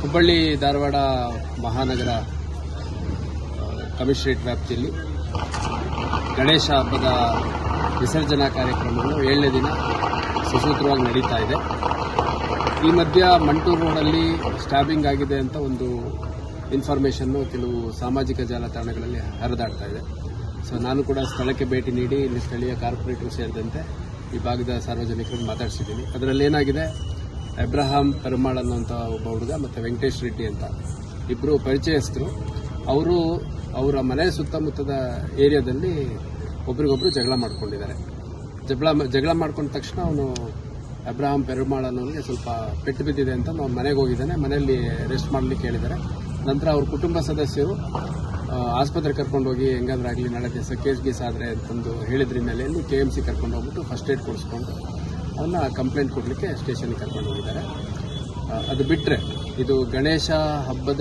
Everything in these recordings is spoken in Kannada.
ಹುಬ್ಬಳ್ಳಿ, ಧಾರವಾಡ ಮಹಾನಗರ ಕಮಿಷನರೇಟ್ ವ್ಯಾಪ್ತಿಯಲ್ಲಿ ಗಣೇಶ ಹಬ್ಬದ ವಿಸರ್ಜನಾ ಕಾರ್ಯಕ್ರಮಗಳು ಏಳನೇ ದಿನ ಸುಸೂತ್ರವಾಗಿ ನಡೀತಾ ಇದೆ. ಈ ಮಧ್ಯ ಮಂಟೂರು ರೋಡಲ್ಲಿ ಸ್ಟ್ಯಾಬಿಂಗ್ ಆಗಿದೆ ಅಂತ ಒಂದು ಇನ್ಫಾರ್ಮೇಷನ್ನು ಕೆಲವು ಸಾಮಾಜಿಕ ಜಾಲತಾಣಗಳಲ್ಲಿ ಹರಿದಾಡ್ತಾ ಇದೆ. ಸೊ ನಾನು ಕೂಡ ಸ್ಥಳಕ್ಕೆ ಭೇಟಿ ನೀಡಿ ಇಲ್ಲಿ ಸ್ಥಳೀಯ ಕಾರ್ಪೊರೇಟರ್ ಸೇರಿದಂತೆ ಈ ಭಾಗದ ಸಾರ್ವಜನಿಕರನ್ನು ಮಾತಾಡಿಸಿದ್ದೀನಿ. ಅದರಲ್ಲಿ ಏನಾಗಿದೆ ಅಬ್ರಹಾಂ ಪೆರುಮಾಳ್ ಅನ್ನುವಂಥ ಒಬ್ಬ ಹುಡುಗ ಮತ್ತು ವೆಂಕಟೇಶ್ ರೆಡ್ಡಿ ಅಂತ ಇಬ್ಬರು ಪರಿಚಯಸ್ಥರು. ಅವರು ಅವರ ಮನೆ ಸುತ್ತಮುತ್ತದ ಏರಿಯಾದಲ್ಲಿ ಒಬ್ರಿಗೊಬ್ರು ಜಗಳ ಮಾಡ್ಕೊಂಡಿದ್ದಾರೆ. ಜಗಳ ಜಗಳ ಮಾಡ್ಕೊಂಡ ತಕ್ಷಣ ಅವನು ಅಬ್ರಹಾಂ ಪೆರುಮಾಳ್ ಅನ್ನೋನಿಗೆ ಸ್ವಲ್ಪ ಪೆಟ್ಟು ಬಿದ್ದಿದೆ ಅಂತ ನಾವು ಮನೆಗೆ ಹೋಗಿದ್ದಾನೆ. ಮನೆಯಲ್ಲಿ ರೆಸ್ಟ್ ಮಾಡಲಿಕ್ಕೆ ಹೇಳಿದ್ದಾರೆ. ನಂತರ ಅವ್ರ ಕುಟುಂಬ ಸದಸ್ಯರು ಆಸ್ಪತ್ರೆಗೆ ಕರ್ಕೊಂಡು ಹೋಗಿ ಹೆಂಗಾದ್ರೂ ಆಗಲಿ ನಾಳೆ ದಿವಸ ಕೇಸ್ ಗೀಸ್ ಆದರೆ ಅಂತಂದು ಹೇಳಿದ್ರ ಹಿನ್ನೆಲೆಯಲ್ಲಿ ಕೆ ಎಂ ಸಿ ಕರ್ಕೊಂಡು ಹೋಗ್ಬಿಟ್ಟು ಫಸ್ಟ್ ಏಡ್ ಕೊಡಿಸ್ಕೊಂಡು ಅವನ್ನ ಕಂಪ್ಲೇಂಟ್ ಕೊಡಲಿಕ್ಕೆ ಸ್ಟೇಷನ್ಗೆ ಕರ್ಕೊಂಡು ಹೋಗಿದ್ದಾರೆ. ಅದು ಬಿಟ್ಟರೆ ಇದು ಗಣೇಶ ಹಬ್ಬದ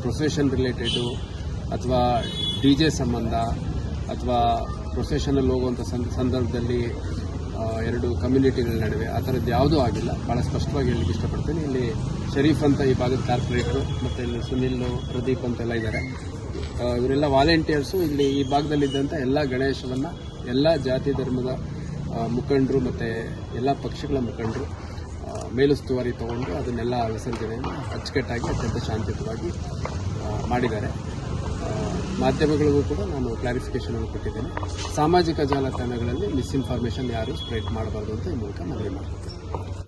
ಪ್ರೊಸೆಷನ್ ರಿಲೇಟೆಡು ಅಥವಾ ಡಿ ಜೆ ಸಂಬಂಧ ಅಥವಾ ಪ್ರೊಸೆಷನಲ್ಲಿ ಹೋಗುವಂಥ ಸಂದ- ಸಂದರ್ಭದಲ್ಲಿ ಎರಡು ಕಮ್ಯುನಿಟಿಗಳ ನಡುವೆ ಆ ಥರದ್ದು ಯಾವುದೂ ಆಗಿಲ್ಲ. ಭಾಳ ಸ್ಪಷ್ಟವಾಗಿ ಹೇಳಲಿಕ್ಕೆ ಇಷ್ಟಪಡ್ತೀನಿ. ಇಲ್ಲಿ ಶರೀಫ್ ಅಂತ ಈ ಭಾಗದ ಕಾರ್ಪೊರೇಟ್ರು ಮತ್ತು ಇಲ್ಲಿ ಸುನಿಲ್, ಪ್ರದೀಪ್ ಅಂತೆಲ್ಲ ಇದ್ದಾರೆ. ಇವರೆಲ್ಲ ವಾಲಂಟಿಯರ್ಸು ಇಲ್ಲಿ ಈ ಭಾಗದಲ್ಲಿದ್ದಂಥ ಎಲ್ಲ ಗಣೇಶವನ್ನು, ಎಲ್ಲ ಜಾತಿ ಧರ್ಮದ ಮುಖಂಡರು ಮತ್ತು ಎಲ್ಲ ಪಕ್ಷಗಳ ಮುಖಂಡರು ಮೇಲುಸ್ತುವಾರಿ ತಗೊಂಡು ಅದನ್ನೆಲ್ಲ ವಿಸರ್ಜನೆಯನ್ನು ಅಚ್ಚುಕಟ್ಟಾಗಿ ಅತ್ಯಂತ ಶಾಂತಿಯುತವಾಗಿ ಮಾಡಿದ್ದಾರೆ. ಮಾಧ್ಯಮಗಳಿಗೂ ಕೂಡ ನಾನು ಕ್ಲಾರಿಫಿಕೇಷನನ್ನು ಕೊಟ್ಟಿದ್ದೇನೆ. ಸಾಮಾಜಿಕ ಜಾಲತಾಣಗಳಲ್ಲಿ ಮಿಸ್ಇನ್ಫಾರ್ಮೇಷನ್ ಯಾರು ಸ್ಪ್ರೆಡ್ ಮಾಡಬಾರ್ದು ಅಂತ ಈ ಮೂಲಕ ಮನವಿ ಮಾಡ್ತೀನಿ.